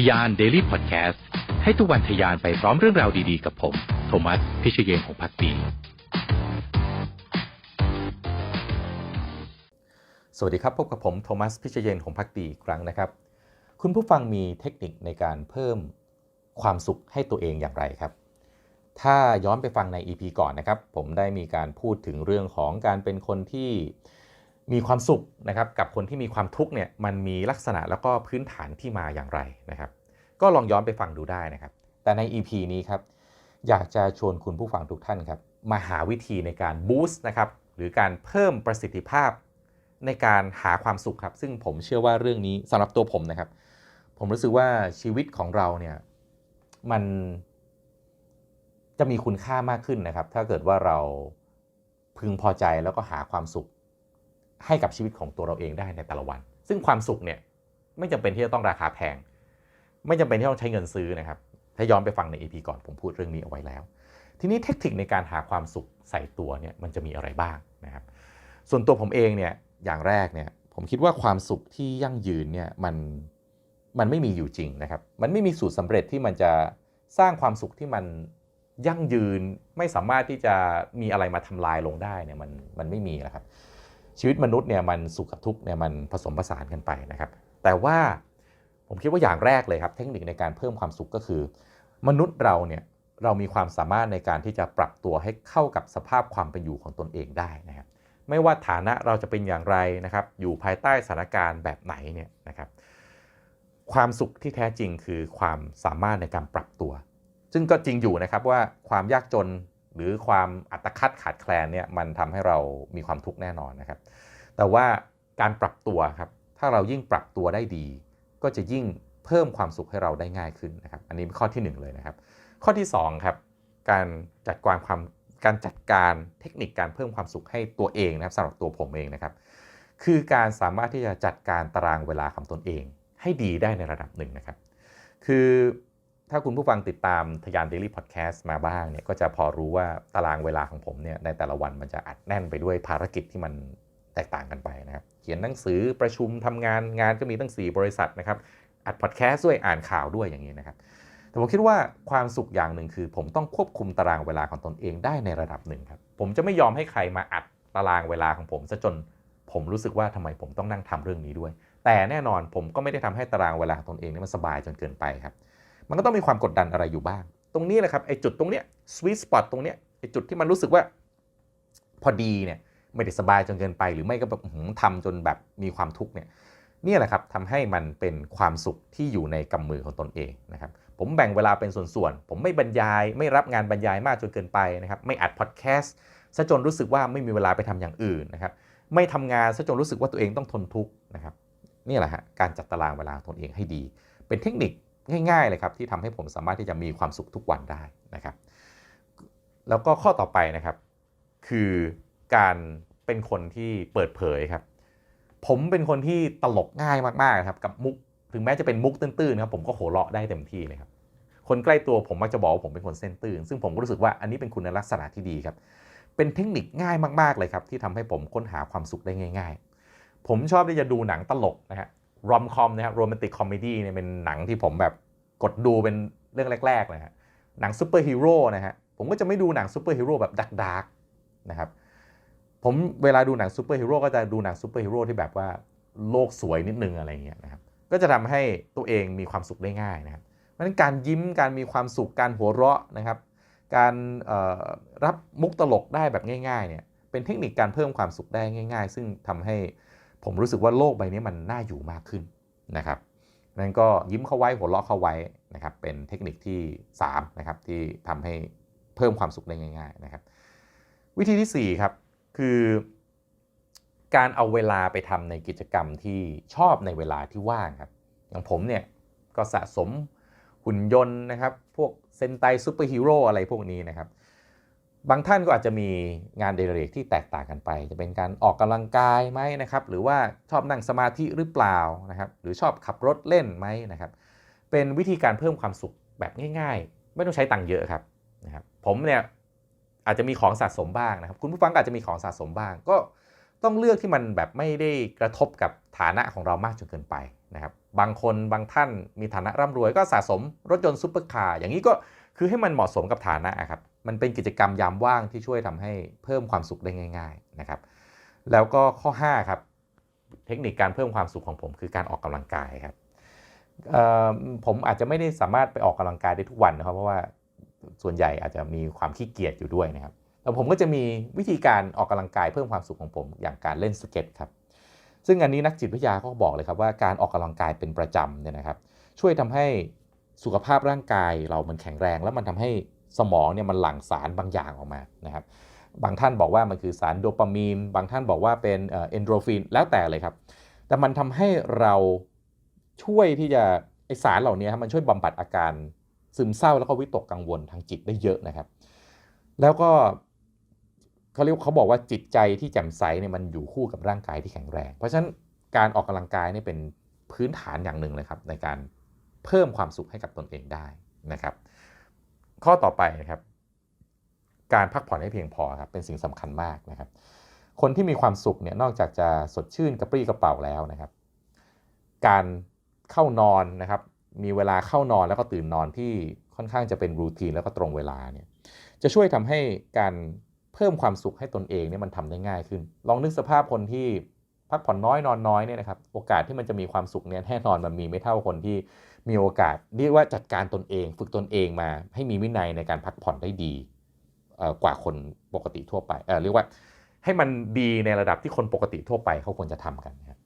ทยาน Daily Podcast ให้ทุกวันทยานไปพร้อมเรื่องราวดีๆ กับผม โทมัส พิเชยเยนของพักดี สวัสดีครับ พบกับผม โทมัส พิชเยนของพักดีอีกครั้งนะครับ คุณผู้ฟังมีเทคนิคในการเพิ่มความสุขให้ตัวเองอย่างไรครับ ถ้าย้อนไปฟังใน EP ก่อนนะครับ ผมได้มีการพูดถึงเรื่องของการเป็นคนที่ มีความสุขนะครับกับคนที่มีความทุกข์เนี่ยมันมีลักษณะแล้วก็พื้นฐานที่มาอย่างไรนะครับ ก็ลองย้อนไปฟังดูได้นะครับ แต่ใน EP นี้ครับอยากจะชวนคุณผู้ฟังทุกท่านครับมาหาวิธีในการบูสต์นะครับหรือการเพิ่มประสิทธิภาพในการหาความสุขครับ ซึ่งผมเชื่อว่าเรื่องนี้สำหรับตัวผมนะครับ ผมรู้สึกว่าชีวิตของเราเนี่ยมันจะมีคุณค่ามากขึ้นนะครับ ถ้าเกิดว่าเราพึงพอใจแล้วก็หาความสุข ให้กับชีวิตของตัวเราเองได้ในแต่ละวัน ซึ่งความสุขเนี่ยไม่จำเป็นที่จะต้องราคาแพง ไม่จำเป็นที่ต้องใช้เงินซื้อนะครับ ถ้าย้อนไปฟังใน EP ก่อนผมพูดเรื่องนี้เอาไว้แล้ว ทีนี้เทคนิคในการหาความสุขใส่ตัวเนี่ยมันจะมีอะไรบ้างนะครับ ส่วนตัวผมเองเนี่ยอย่างแรกเนี่ยผมคิดว่าความสุขที่ยั่งยืนเนี่ยมันมันไม่มีอยู่จริงนะครับ มันไม่มีสูตรสำเร็จที่มันจะสร้างความสุขที่มันยั่งยืนไม่สามารถที่จะมีอะไรมาทำลายลงได้เนี่ยมันมันไม่มีนะครับ ชีวิตมนุษย์เนี่ยมันสุขกับทุกข์เนี่ยมันผสมผสานกันไปนะครับ แต่ว่าผมคิดว่าอย่างแรกเลยครับ เทคนิคในการเพิ่มความสุขก็คือ มนุษย์เราเนี่ยเรามีความสามารถในการที่จะปรับตัวให้เข้ากับสภาพความเป็นอยู่ของตนเองได้นะครับไม่ว่าฐานะเราจะเป็นอย่างไรนะครับ อยู่ภายใต้สถานการณ์แบบไหนเนี่ยนะครับ ความสุขที่แท้จริงคือความสามารถในการปรับตัว ซึ่งก็จริงอยู่นะครับว่าความยากจน หรือความอัตคัดขาดแคลนเนี่ยมันทำให้เรามีความทุกข์แน่นอนนะครับ แต่ว่าการปรับตัวครับถ้าเรายิ่งปรับตัวได้ดี ก็จะยิ่งเพิ่มความสุขให้เราได้ง่ายขึ้นนะครับ อันนี้เป็นข้อที่หนึ่งเลยนะครับ ข้อที่สองครับการจัดการความการจัดการเทคนิคการเพิ่มความสุขให้ตัวเองนะครับสำหรับตัวผมเองนะครับ คือการสามารถที่จะจัดการตารางเวลาของตนเอง ให้ดีได้ในระดับหนึ่งนะครับ คือ ถ้าคุณผู้ฟังติดตามทยาน Daily Podcast มาบ้างเนี่ยก็จะพอรู้ว่าตารางเวลาของผมเนี่ยในแต่ละวันมันจะอัดแน่นไปด้วยภารกิจที่มันแตกต่างกันไปนะครับ เขียนหนังสือประชุมทำงานงานก็มีตั้ง 4 บริษัทนะครับ อัดพอดแคสต์ด้วยอ่านข่าวด้วยอย่างนี้นะครับ แต่ผมคิดว่าความสุขอย่างหนึ่งคือ ผมต้องควบคุมตารางเวลาของตนเองได้ในระดับหนึ่งครับ ผมจะไม่ยอมให้ใครมาอัดตารางเวลาของผมซะจนผมรู้สึกว่าทำไมผมต้องนั่งทำเรื่องนี้ด้วย แต่แน่นอนผมก็ไม่ได้ทำให้ตารางเวลาของตนเองนี่มันสบายจนเกินไปครับ มันก็ต้องมีความกดดันอะไรอยู่บ้าง ตรงนี้แหละครับไอ้จุดตรงเนี้ยสวีทสปอตตรงเนี้ยไอ้จุดที่มันรู้สึกว่าพอดีเนี่ยไม่ได้สบายจนเกินไป หรือไม่ก็แบบทำจนแบบมีความทุกข์เนี่ยนี่แหละครับทำให้มันเป็นความสุขที่อยู่ในกำมือของตนเองนะครับผมแบ่งเวลาเป็นส่วนๆ ผมไม่บรรยาย ไม่รับงานบรรยายมากจนเกินไปนะครับไม่อัดพอดแคสต์ซะจนรู้สึกว่าไม่มีเวลาไปทำอย่างอื่นนะครับไม่ทำงานซะจนรู้สึกว่าตัวเองต้องทนทุกข์นะครับนี่แหละฮะการจัดตารางเวลาตนเองให้ดี เป็นเทคนิค ง่ายๆเลยครับที่ทำให้ผมสามารถที่จะมีความสุขทุกวันได้นะครับ แล้วก็ข้อต่อไปนะครับ คือการเป็นคนที่เปิดเผยครับ ผมเป็นคนที่ตลกง่ายมากๆครับกับมุกถึงแม้จะเป็นมุกตื้นๆนะครับผมก็โหเราะได้เต็มที่เลยครับคนใกล้ตัวผมมักจะบอกว่าผมเป็นคนเส้นตื้น ซึ่งผมก็รู้สึกว่าอันนี้เป็นคุณลักษณะที่ดีครับ เป็นเทคนิคง่ายมากๆเลยครับ ที่ทำให้ผมค้นหาความสุขได้ง่าย ๆ ผมชอบที่จะดูหนังตลกนะฮะ รอมคอมนะครับโรแมนติกคอมเมดี้เนี่ยเป็นหนังที่ผมแบบกดดูเป็นเรื่องแรกๆเลยฮะหนังซูเปอร์ฮีโร่นะฮะผมก็จะไม่ดูหนังซูเปอร์ฮีโร่แบบดาร์กๆนะครับผมเวลาดูหนังซูเปอร์ฮีโร่ก็จะดูหนังซูเปอร์ฮีโร่ที่แบบว่าโลกสวยนิดนึงอะไรเงี้ยนะครับก็จะทำให้ตัวเองมีความสุขได้ง่ายนะครับเพราะฉะนั้นการยิ้มการมีความสุขการหัวเราะนะครับ การรับมุกตลกได้แบบง่ายๆเนี่ยเป็นเทคนิคการเพิ่มความสุขได้ง่าย ๆ ซึ่งทำให้ ผมรู้สึกว่าโลกใบนี้มันน่าอยู่มากขึ้นนะครับนั้นก็ยิ้มเข้าไว้หัวเราะเข้าไว้นะครับเป็นเทคนิคที่3นะครับที่ทำให้เพิ่มความสุขได้ง่าย ๆนะครับ วิธีที่4ครับคือการเอาเวลาไปทำในกิจกรรมที่ชอบในเวลาที่ว่างครับ อย่างผมเนี่ยก็สะสมหุ่นยนต์นะครับ พวกเซนไตซูเปอร์ฮีโร่อะไรพวกนี้นะครับ บางท่านก็อาจจะมีงานเดเรกที่แตกต่างกันไป จะเป็นการออกกำลังกายไหมนะครับ หรือว่าชอบนั่งสมาธิหรือเปล่านะครับ หรือชอบขับรถเล่นไหมนะครับ เป็นวิธีการเพิ่มความสุขแบบง่าย ๆ ไม่ต้องใช้ตังค์เยอะครับนะครับ ผมเนี่ยอาจจะมีของสะสมบ้างนะครับ คุณผู้ฟังอาจจะมีของสะสมบ้าง ก็ต้องเลือกที่มันแบบไม่ได้กระทบกับฐานะของเรามากจนเกินไปนะครับ บางคนบางท่านมีฐานะร่ำรวยก็สะสมรถยนต์ซุปเปอร์คาร์อย่างนี้ก็คือให้มันเหมาะสมกับฐานะครับ มันเป็นกิจกรรมยามว่างที่ช่วยทำให้เพิ่มความสุขได้ง่าย ๆนะครับ แล้วก็ข้อ5ครับเทคนิคการเพิ่มความสุขของผมคือการออกกำลังกายครับผมอาจจะไม่ได้สามารถไปออกกำลังกายได้ทุกวันนะครับ เพราะว่าส่วนใหญ่อาจจะมีความขี้เกียจอยู่ด้วยนะครับแต่ผมก็จะมีวิธีการออกกำลังกายเพิ่มความสุขของผมอย่างการเล่นสเก็ตครับซึ่งอันนี้นักจิตวิทยาเขาก็บอกเลยครับว่าการออกกำลังกายเป็นประจำเนี่ยนะครับ ช่วยทำให้สุขภาพร่างกายเรามันแข็งแรง แล้วมันทำให้ สมองเนี่ยมันหลั่งสารบางอย่างออกมานะครับบางท่านบอกว่ามันคือสารโดปามีน บางท่านบอกว่าเป็นเอนโดรฟินแล้วแต่เลยครับ แต่มันทำให้เราช่วยที่จะไอสารเหล่านี้ครับมันช่วยบำบัดอาการซึมเศร้าแล้วก็วิตกกังวลทางจิตได้เยอะนะครับ แล้วก็เขาเรียกเขาบอกว่าจิตใจที่แจ่มใสเนี่ยมันอยู่คู่กับร่างกายที่แข็งแรง เพราะฉะนั้นการออกกำลังกายนี่เป็นพื้นฐานอย่างหนึ่งเลยครับ ในการเพิ่มความสุขให้กับตนเองได้นะครับ ข้อต่อไปนะครับ การพักผ่อนให้เพียงพอครับเป็นสิ่งสำคัญมากนะครับ คนที่มีความสุขเนี่ยนอกจากจะสดชื่นกระปรี้กระเป๋าแล้วนะครับ การเข้านอนนะครับ มีเวลาเข้านอนแล้วก็ตื่นนอนที่ค่อนข้างจะเป็นรูทีนแล้วก็ตรงเวลาเนี่ยจะช่วยทำให้การเพิ่มความสุขให้ตนเองเนี่ยมันทำได้ง่ายขึ้น ลองนึกสภาพคนที่พักผ่อนน้อยนอนน้อยเนี่ยนะครับ โอกาสที่มันจะมีความสุขเนี่ยแน่นอนมันมีไม่เท่าคนที่ มีโอกาสเรียกว่าจัดการตนเอง ฝึกตนเองมา ให้มีวินัยในการพักผ่อนได้ดีกว่าคนปกติทั่วไปเเรียกว่าให้มันดีในระดับที่คนปกติทั่วไปเขาควรจะทำกันนะครับ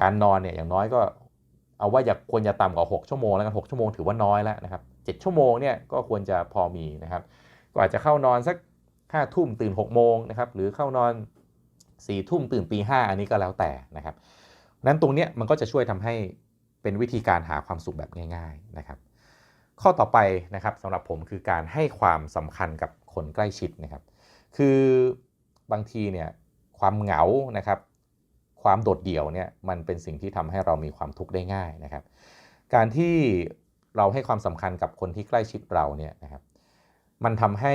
การนอนเนี่ยอย่างน้อยก็เอาว่าอย่าควรจะต่ำกว่า 6 ชั่วโมงแล้วกัน6ชั่วโมงถือว่าน้อยแล้วนะครับ7ชั่วโมงเนี่ยก็ควรจะพอมีนะครับก็อาจจะเข้านอนสักห้าทุ่มตื่น6กโมงนะครับหรือเข้านอน4ี่ทุ่มตื่นตีห้าอันนี้ก็แล้วแต่นะครับนั้นตรงเนี้ยมันก็จะช่วยทำให้ เป็นวิธีการหาความสุขแบบง่าย ๆนะครับ ข้อต่อไปนะครับสำหรับผมคือการให้ความสำคัญกับคนใกล้ชิดนะครับ คือบางทีเนี่ยความเหงานะครับ ความโดดเดี่ยวเนี่ยมันเป็นสิ่งที่ทำให้เรามีความทุกข์ได้ง่ายนะครับ การที่เราให้ความสำคัญกับคนที่ใกล้ชิดเราเนี่ยนะครับมันทำให้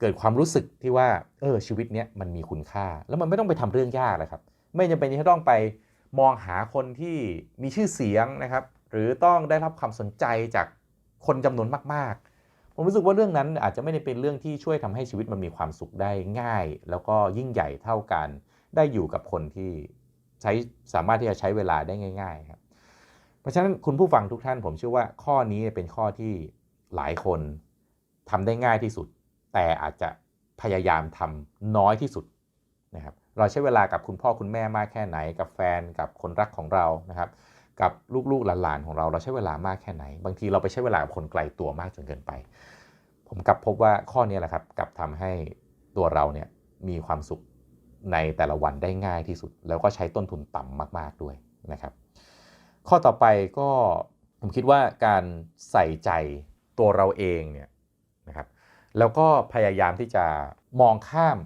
เกิดความรู้สึกที่ว่าเออชีวิตเนี้ยมันมีคุณค่า แล้วมันไม่ต้องไปทำเรื่องยากเลยครับ ไม่จำเป็นที่ต้องไป มองหาคนที่มีชื่อเสียงนะครับ หรือต้องได้รับความสนใจจากคนจำนวนมาก ๆ ผมรู้สึกว่าเรื่องนั้นอาจจะไม่ได้เป็นเรื่องที่ช่วยทำให้ชีวิตมันมีความสุขได้ง่าย แล้วก็ยิ่งใหญ่เท่ากันได้อยู่กับคนที่ใช้สามารถที่จะใช้เวลาได้ง่าย ๆ ครับ เพราะฉะนั้นคุณผู้ฟังทุกท่านผมเชื่อว่าข้อนี้เป็นข้อที่หลายคนทำได้ง่ายที่สุด แต่อาจจะพยายามทำน้อยที่สุดนะครับ เราใช้เวลากับคุณพ่อคุณแม่มากแค่ไหน กับแฟนกับคนรักของเรานะครับ กับลูกๆหลานๆของเราเราใช้เวลามากแค่ไหน บางทีเราไปใช้เวลากับคนไกลตัวมากจนเกินไป ผมกลับพบว่าข้อนี้แหละครับกลับทำให้ตัวเราเนี่ยมีความสุขในแต่ละวันได้ง่ายที่สุด แล้วก็ใช้ต้นทุนต่ำมาก ๆด้วยนะครับ ข้อต่อไปก็ผมคิดว่าการใส่ใจตัวเราเองเนี่ยนะครับแล้วก็พยายามที่จะมองข้าม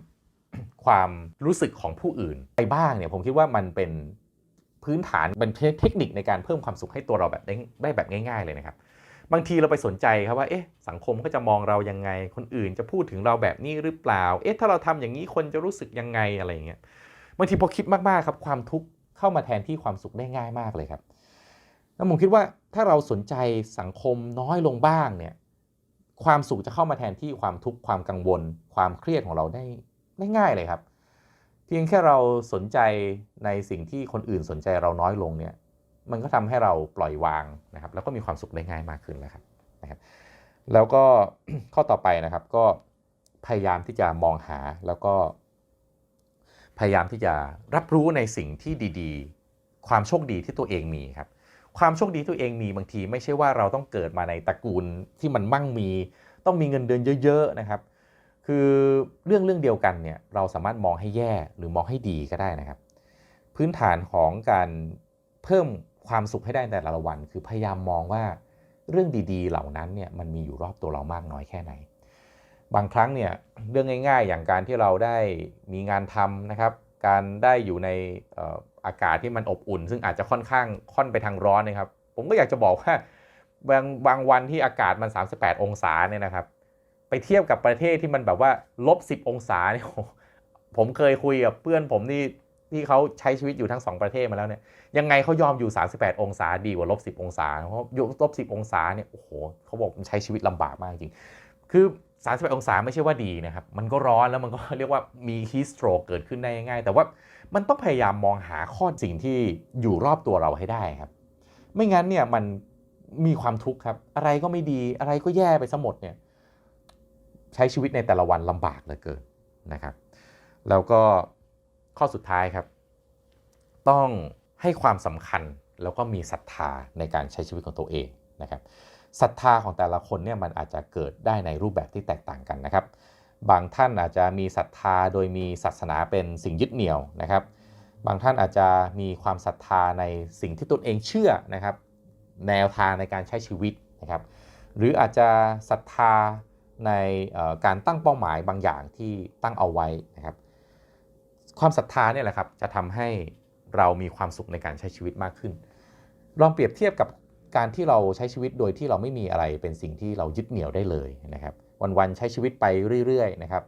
ความรู้สึกของผู้อื่นไปบ้างเนี่ยผมคิดว่ามันเป็นพื้นฐานเป็นเทคนิคในการเพิ่มความสุขให้ตัวเราแบบได้ไดแบบง่ายๆเลยนะครับบางทีเราไปสนใจครับว่าเอ๊ะสังคมก็จะมองเรายังไง คนอื่นจะพูดถึงเราแบบนี้หรือเปล่า เอ๊ะถ้าเราทำอย่างนี้คนจะรู้สึกยังไงอะไรอย่างเงี้ยบางทีพอคิดมากๆครับความทุกข์เข้ามาแทนที่ความสุขได้ง่ายมากเลยครับแล้วผมคิดว่าถ้าเราสนใจสังคมน้อยลงบ้างเนี่ยความสุขจะเข้ามาแทนที่ความทุกข์ความกังวล ความเครียดของเราได้ ง่ายๆเลยครับ เพียงแค่เราสนใจในสิ่งที่คนอื่นสนใจเราน้อยลงเนี่ยมันก็ทำให้เราปล่อยวางนะครับ แล้วก็มีความสุขได้ง่ายมากขึ้นนะครับนะครับ แล้วก็ข้อต่อไปนะครับก็พยายามที่จะมองหาแล้วก็ พยายามที่จะรับรู้ในสิ่งที่ดีๆ ความโชคดีที่ตัวเองมีครับ ความโชคดีตัวเองมีบางที ไม่ใช่ว่าเราต้องเกิดมาในตระกูลที่มันมั่งมี ต้องมีเงินเดือนเยอะ ๆนะครับ คือเรื่องเรื่องเดียวกันเนี่ยเราสามารถมองให้แย่หรือมองให้ดีก็ได้นะครับ พื้นฐานของการเพิ่มความสุขให้ได้ในแต่ละวัน คือพยายามมองว่าเรื่องดีๆ เหล่านั้นเนี่ยมันมีอยู่รอบตัวเรามากน้อยแค่ไหน บางครั้งเนี่ยเรื่องง่ายๆ อย่างการที่เราได้มีงานทำนะครับ การได้อยู่ในอากาศที่มันอบอุ่น ซึ่งอาจจะค่อนข้างค่อนไปทางร้อนนะครับ ผมก็อยากจะบอกว่าบางบางวันที่อากาศมัน 38 องศาเนี่ยนะครับ ไปเทียบกับประเทศที่มันแบบว่าลบ10องศาเนี่ยผมเคยคุยกับเพื่อนผมนี่ที่เขาใช้ชีวิตอยู่ทั้งสองประเทศมาแล้วเนี่ยยังไงเขายอมอยู่ 38 องศาดีกว่าลบ10 องศาเพราะอยู่ลบ10 องศาเนี่ยโอ้โหเขาบอกมันใช้ชีวิตลำบากมากจริง คือ 38 องศาไม่ใช่ว่าดีนะครับ มันก็ร้อนแล้วมันก็เรียกว่ามี heat stroke เกิดขึ้นได้ง่าย แต่ว่ามันต้องพยายามมองหาข้อสิ่งที่อยู่รอบตัวเราให้ได้ครับ ไม่งั้นเนี่ยมันมีความทุกข์ครับ อะไรก็ไม่ดีอะไรก็แย่ไปซะหมดเนี่ย ใช้ชีวิตในแต่ละวันลำบากเหลือเกินนะครับ แล้วก็ข้อสุดท้ายครับ ต้องให้ความสำคัญแล้วก็มีศรัทธาในการใช้ชีวิตของตัวเองนะครับศรัทธาของแต่ละคนเนี่ยมันอาจจะเกิดได้ในรูปแบบที่แตกต่างกันนะครับ บางท่านอาจจะมีศรัทธาโดยมีศาสนาเป็นสิ่งยึดเหนี่ยวนะครับ บางท่านอาจจะมีความศรัทธาในสิ่งที่ตนเองเชื่อนะครับ แนวทางในการใช้ชีวิตนะครับ หรืออาจจะศรัทธา ในการตั้งเป้าหมายบางอย่างที่ตั้งเอาไว้นะครับ ความศรัทธาเนี่ยแหละครับจะทำให้เรามีความสุขในการใช้ชีวิตมากขึ้น ลองเปรียบเทียบกับการที่เราใช้ชีวิตโดยที่เราไม่มีอะไรเป็นสิ่งที่เรายึดเหนี่ยวได้เลยนะครับ วันๆใช้ชีวิตไปเรื่อยๆนะครับ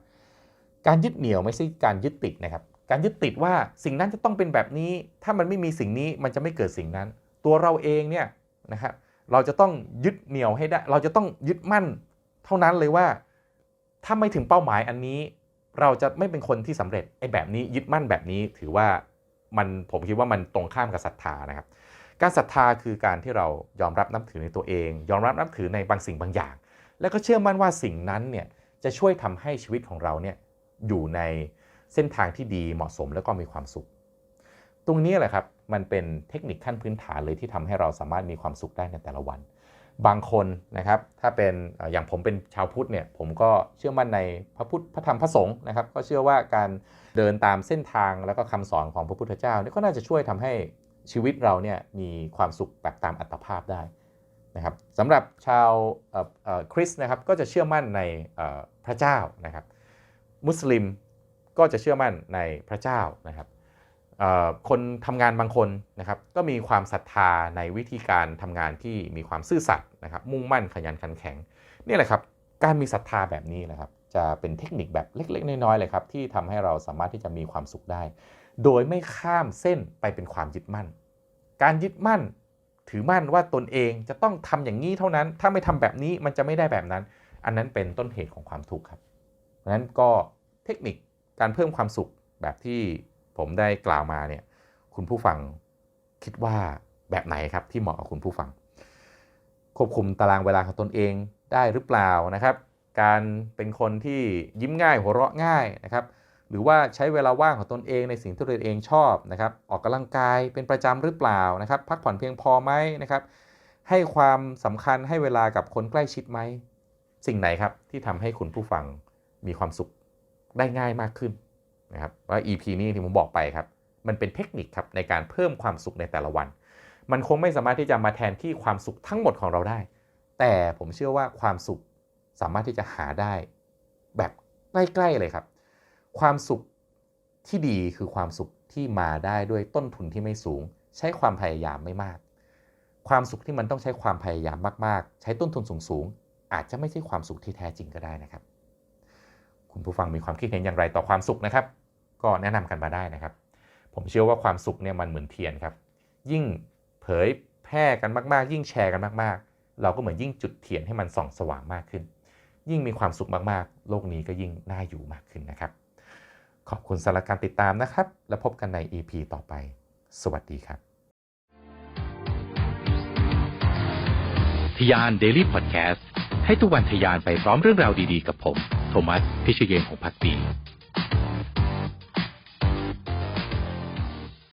การยึดเหนี่ยวไม่ใช่การยึดติดนะครับ การยึดติดว่าสิ่งนั้นจะต้องเป็นแบบนี้ ถ้ามันไม่มีสิ่งนี้มันจะไม่เกิดสิ่งนั้น ตัวเราเองเนี่ยนะครับเราจะต้องยึดเหนี่ยวให้ได้ เราจะต้องยึดมั่น เท่านั้นเลยว่า ถ้าไม่ถึงเป้าหมายอันนี้ เราจะไม่เป็นคนที่สำเร็จไอ้แบบนี้ยึดมั่นแบบนี้ถือว่ามันผมคิดว่ามันตรงข้ามกับศรัทธานะครับ การศรัทธาคือการที่เรายอมรับนับถือในตัวเอง ยอมรับนับถือในบางสิ่งบางอย่าง แล้วก็เชื่อมั่นว่าสิ่งนั้นเนี่ยจะช่วยทำให้ชีวิตของเราเนี่ยอยู่ในเส้นทางที่ดีเหมาะสมแล้วก็มีความสุข ตรงนี้แหละครับมันเป็นเทคนิคขั้นพื้นฐานเลยที่ทำให้เราสามารถมีความสุขได้ในแต่ละวัน บางคนนะครับ ถ้าเป็นอย่างผมเป็นชาวพุทธเนี่ย ผมก็เชื่อมั่นในพระพุทธพระธรรมพระสงฆ์นะครับ ก็เชื่อว่าการเดินตามเส้นทางแล้วก็คำสอนของพระพุทธเจ้าเนี่ยก็น่าจะช่วยทำให้ชีวิตเราเนี่ยมีความสุขแบบตามอัตภาพได้นะครับสำหรับชาวคริสต์นะครับก็จะเชื่อมั่นในพระเจ้านะครับ มุสลิมก็จะเชื่อมั่นในพระเจ้านะครับ คนทำงานบางคนนะครับก็มีความศรัทธาในวิธีการทำงานที่มีความซื่อสัตย์นะครับมุ่งมั่นขยันขันแข็งนี่แหละครับการมีศรัทธาแบบนี้นะครับจะเป็นเทคนิคแบบเล็ก ๆ น้อยๆเลยครับที่ทำให้เราสามารถที่จะมีความสุขได้ โดยไม่ข้ามเส้นไปเป็นความยึดมั่น การยึดมั่น ถือมั่นว่าตนเองจะต้องทำอย่างนี้เท่านั้น ถ้าไม่ทำแบบนี้มันจะไม่ได้แบบนั้น อันนั้นเป็นต้นเหตุของความทุกข์ครับเพราะฉะนั้นก็เทคนิคการเพิ่มความสุขแบบที่ ผมได้กล่าวมาเนี่ยคุณผู้ฟังคิดว่าแบบไหนครับที่เหมาะกับคุณผู้ฟัง ควบคุมตารางเวลาของตนเองได้หรือเปล่านะครับ การเป็นคนที่ยิ้มง่ายหัวเราะง่ายนะครับหรือว่าใช้เวลาว่างของตนเองในสิ่งที่ตนเองชอบนะครับออกกำลังกายเป็นประจำหรือเปล่านะครับ พักผ่อนเพียงพอไหมนะครับให้ความสำคัญให้เวลากับคนใกล้ชิดไหม สิ่งไหนครับที่ทำให้คุณผู้ฟังมีความสุขได้ง่ายมากขึ้น นะครับว่า EP นี้ที่ผมบอกไปครับ มันเป็นเทคนิคครับในการเพิ่มความสุขในแต่ละวัน มันคงไม่สามารถที่จะมาแทนที่ความสุขทั้งหมดของเราได้ แต่ผมเชื่อว่าความสุขสามารถที่จะหาได้แบบใกล้ๆเลยครับ ความสุขที่ดีคือความสุขที่มาได้ด้วยต้นทุนที่ไม่สูง ใช้ความพยายามไม่มาก ความสุขที่มันต้องใช้ความพยายามมากๆ ใช้ต้นทุนสูงๆอาจจะไม่ใช่ความสุขที่แท้จริงก็ได้นะครับ คุณผู้ฟังมีความคิดเห็นอย่างไรต่อความสุขนะครับ ก็แนะนำกันมาได้นะครับ ผมเชื่อว่าความสุขเนี่ยมันเหมือนเทียนครับ ยิ่งเผยแพร่กันมากๆ ยิ่งแชร์กันมากๆ เราก็เหมือนยิ่งจุดเทียนให้มันส่องสว่างมากขึ้น ยิ่งมีความสุขมากๆ โลกนี้ก็ยิ่งน่าอยู่มากขึ้นนะครับ ขอบคุณสำหรับการติดตามนะครับ และพบกันใน EP ต่อไป สวัสดีครับทยาน Daily Podcast ให้ทุกวันทยานไปพร้อมเรื่องราวดีๆ กับผม โทมัส พิชเยนของพักดี